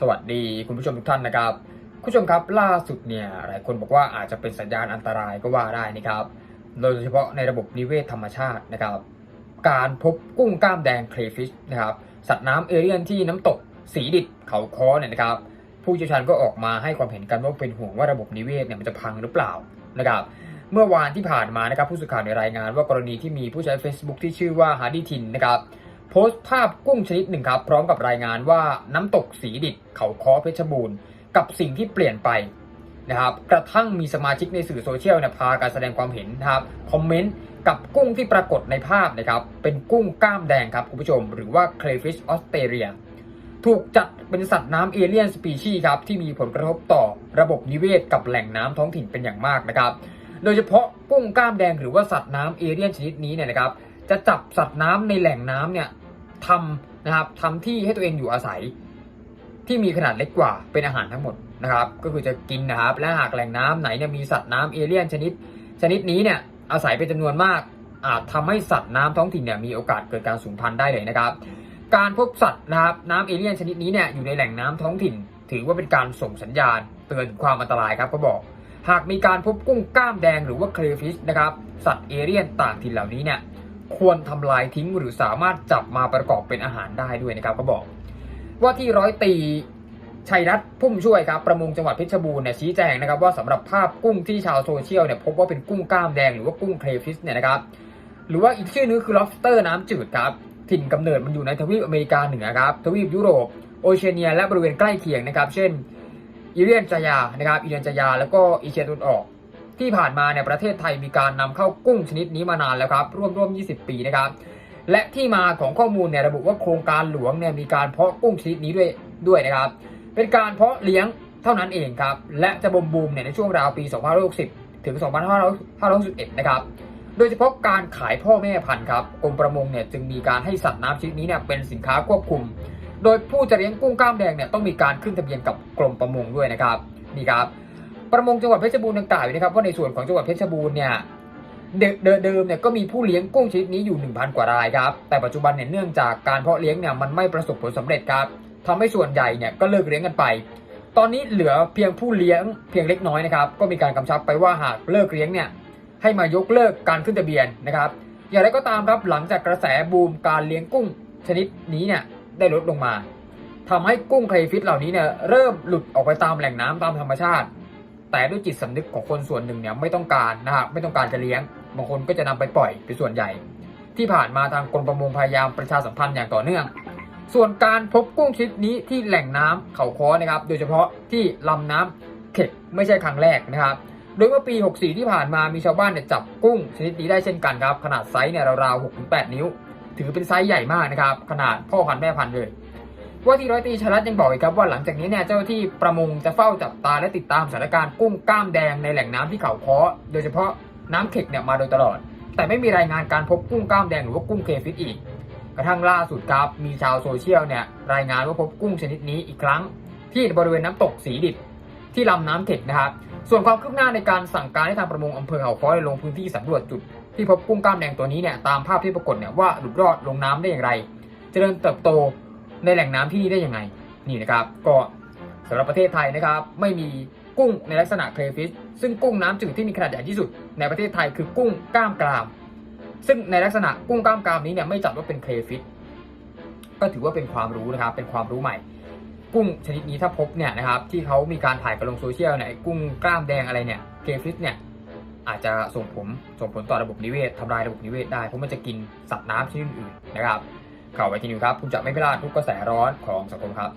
สวัสดีคุณผู้ชมทุกท่านนะครับ คุณผู้ชมครับล่าสุดเนี่ยหลายคนบอกว่าอาจจะเป็นสัญญาณอันตรายก็ว่าได้นะครับ โดยเฉพาะในระบบนิเวศธรรมชาตินะครับ การพบกุ้งกล้ามแดงเครฟิชนะครับ สัตว์น้ำเอเรียนที่น้ำตกสีดิดเขาคอเนี่ยนะครับ ผู้เชี่ยวชาญก็ออกมาให้ความเห็นกันว่าเป็นห่วงว่าระบบนิเวศเนี่ยมันจะพังหรือเปล่านะครับ เมื่อวานที่ผ่านมานะครับผู้สื่อข่าวในรายงานว่ากรณีที่มีผู้ใช้ Facebook ที่ชื่อว่าฮาร์ดี้ทินนะครับ โพสต์ภาพกุ้งชนิดหนึ่งครับ พร้อมกับรายงานว่าน้ำตกสีดิดเขาค้อเพชรบูรณ์ กับสิ่งที่เปลี่ยนไปนะครับกระทั่งมีสมาชิกในสื่อโซเชียลเนี่ยพาการแสดงความเห็นนะครับคอมเมนต์กับกุ้งที่ปรากฏในภาพนะครับเป็นกุ้งกล้ามแดงครับคุณผู้ชม หรือว่า crayfish australia ถูกจัดเป็นสัตว์น้ำเอเลียนสปีชีส์ครับที่มีผลกระทบต่อระบบนิเวศกับแหล่งน้ำท้องถิ่นเป็นอย่างมากนะครับ โดยเฉพาะกุ้งกล้ามแดงหรือว่าสัตว์น้ำเอเลียนชนิดนี้เนี่ยนะครับ จะจับสัตว์น้ำในแหล่งน้ำเนี่ยทำนะครับทำที่ให้ตัวเองอยู่อาศัย ที่มีขนาดเล็กกว่าเป็นอาหารทั้งหมดนะครับ ก็คือจะกินนะครับ และหากแหล่งน้ำไหนเนี่ยมีสัตว์น้ำเอเลียนชนิด ชนิดนี้เนี่ยอาศัยเป็นจำนวนมาก อาจทำให้สัตว์น้ำท้องถิ่นเนี่ยมีโอกาสเกิดการสูญพันธุ์ได้เลยนะครับ การพบสัตว์นะครับน้ำเอเลียนชนิดนี้เนี่ยอยู่ในแหล่งน้ำท้องถิ่น ถือว่าเป็นการส่งสัญญาณ เตือนความอันตรายครับก็บอกหากมีการพบกุ้งกล้ามแดงหรือว่าเครฟิชนะครับ สัตว์เอเลียนต่างถิ่นเหล่านี้เนี่ย ควรทำลายทิ้งหรือสามารถจับมาประกอบเป็นอาหารได้ด้วยนะครับก็บอก ว่าที่ร้อยตีชัยรัตน์พุ่มช่วยครับประมงจังหวัดเพชรบูรณ์เนี่ยชี้แจงนะครับว่าสำหรับภาพกุ้งที่ชาวโซเชียลเนี่ยพบว่าเป็นกุ้งกล้ามแดงหรือว่ากุ้งเครฟิชเนี่ยนะครับหรือว่าอีกชื่อนึงคือ lobster น้ำจืดครับถิ่นกำเนิดมันอยู่ในทวีปอเมริกาเหนือครับทวีปยุโรปโอเชียเนียและบริเวณใกล้เคียงนะครับ เช่นอิเลียนจายานะครับอิเลียนจายาแล้วก็เอเชียตะวันออก ที่ผ่านมาเนี่ยประเทศไทยมีการนำเข้ากุ้งชนิดนี้มานานแล้วครับร่วมร่วม 20 ปีนะครับ และที่มาของข้อมูลเนี่ยระบุว่าโครงการหลวงเนี่ยมีการเพาะกุ้งชนิดนี้ด้วยด้วยนะครับ เป็นการเพาะเลี้ยงเท่านั้นเองครับ และจะบมบูมเนี่ยในช่วงราวปี 2560 ถึง 2561นะครับโดยเฉพาะการขายพ่อแม่พันธุ์ครับกรมประมงเนี่ยจึงมีการให้สัตว์น้ำชนิดนี้เนี่ยเป็นสินค้าควบคุม โดยผู้จะเลี้ยงกุ้งกล้ามแดงเนี่ยต้องมีการขึ้นทะเบียนกับกรมประมงด้วยนะครับนี่ครับ ประมงจังหวัดเพชรบูรณ์ดังกล่าวนะครับว่าในส่วนของจังหวัดเพชรบูรณ์เนี่ยเดิเดิมเนี่ยก็มีผู้เลี้ยงกุ้งชนิดนี้อยู่ 1,000 กว่ารายครับ แต่ปัจจุบันเนี่ยเนื่องจากการเพาะเลี้ยงเนี่ยมันไม่ประสบผลสำเร็จครับทำให้ส่วนใหญ่เนี่ยก็เลิกเลี้ยงกันไป ตอนนี้เหลือเพียงผู้เลี้ยงเพียงเล็กน้อยนะครับ ก็มีการกำชับไปว่าหากเลิกเลี้ยงเนี่ยให้มายกเลิกการขึ้นทะเบียนนะครับ อย่างไรก็ตามครับหลังจากกระแสบูมการเลี้ยงกุ้งชนิดนี้เนี่ยได้ลดลงมาทำให้กุ้งไครฟิตเหล่านี้เนี่ยเริ่มหลุดออกไปตามแหล่งน้ำตามธรรมชาติ แต่ด้วยจิตสำนึกของคนส่วนหนึ่งเนี่ยไม่ต้องการนะครับไม่ต้องการจะเลี้ยง บางคนก็จะนำไปปล่อยเป็นส่วนใหญ่ ที่ผ่านมาทางกรมประมงพยายามประชาสัมพันธ์อย่างต่อเนื่อง ส่วนการพบกุ้งชนิดนี้ที่แหล่งน้ำเขาค้อนะครับ โดยเฉพาะที่ลำน้ำเข็กไม่ใช่ครั้งแรกนะครับ โดยเมื่อปี 64 ที่ผ่านมามีชาวบ้านเนี่ยจับกุ้งชนิดนี้ได้เช่นกันครับ ขนาดไซส์เนี่ยราวๆ6-8 นิ้ว ถือเป็นไซส์ใหญ่มากนะครับ ขนาดพ่อพันธุ์แม่พันธุ์เลย ว่าที่ร้อยตีชลัดยังบอกอีกครับว่าหลังจากนี้เนี่ยเจ้าที่ประมงจะเฝ้าจับตาและติดตามสถานการณ์กุ้งกล้ามแดงในแหล่งน้ำที่เขาค้อโดยเฉพาะน้ำเข็กเนี่ยมาโดยตลอด แต่ไม่มีรายงานการพบกุ้งกล้ามแดงหรือว่ากุ้งเคฟิตอีก กระทั่งล่าสุดครับมีชาวโซเชียลเนี่ยรายงานว่าพบกุ้งชนิดนี้อีกครั้ง ที่บริเวณน้ำตกสีดิบที่ลำน้ำเข็กนะครับส่วนความคืบหน้าในการสั่งการให้ทางประมงอำเภอเขาค้อลงพื้นที่สำรวจจุด ที่พบกุ้งกล้ามแดงตัวนี้เนี่ยตามภาพที่ปรากฏเนี่ยว่าหลุดรอดลงน้ำได้อย่างไร เจริญเติบโต ในแหล่งน้ำที่นี่ได้ยังไง นี่นะครับ ก็สำหรับประเทศไทยนะครับ ไม่มีกุ้งในลักษณะเครฟิชซึ่งกุ้งน้ำจืดที่มีขนาดใหญ่ที่สุด ในประเทศไทยคือกุ้งกล้ามกราม ซึ่งในลักษณะกุ้งกล้ามกรามนี้เนี่ยไม่จัดว่าเป็นเครฟิชก็ถือว่าเป็นความรู้นะครับ เป็นความรู้ใหม่ กุ้งชนิดนี้ถ้าพบเนี่ยนะครับ ที่เขามีการถ่ายกันลงโซเชียลเนี่ยไอ้กุ้งกล้ามแดงอะไรเนี่ยเคฟิชเนี่ยอาจจะส่งผลส่งผลต่อระบบนิเวศทำลายระบบนิเวศได้เพราะมันจะกินสัตว์น้ำชนิดอื่นนะครับ ข่าวไวทีนิวครับ คุณจะไม่พลาดทุกกระแสร้อนของสังคมครับ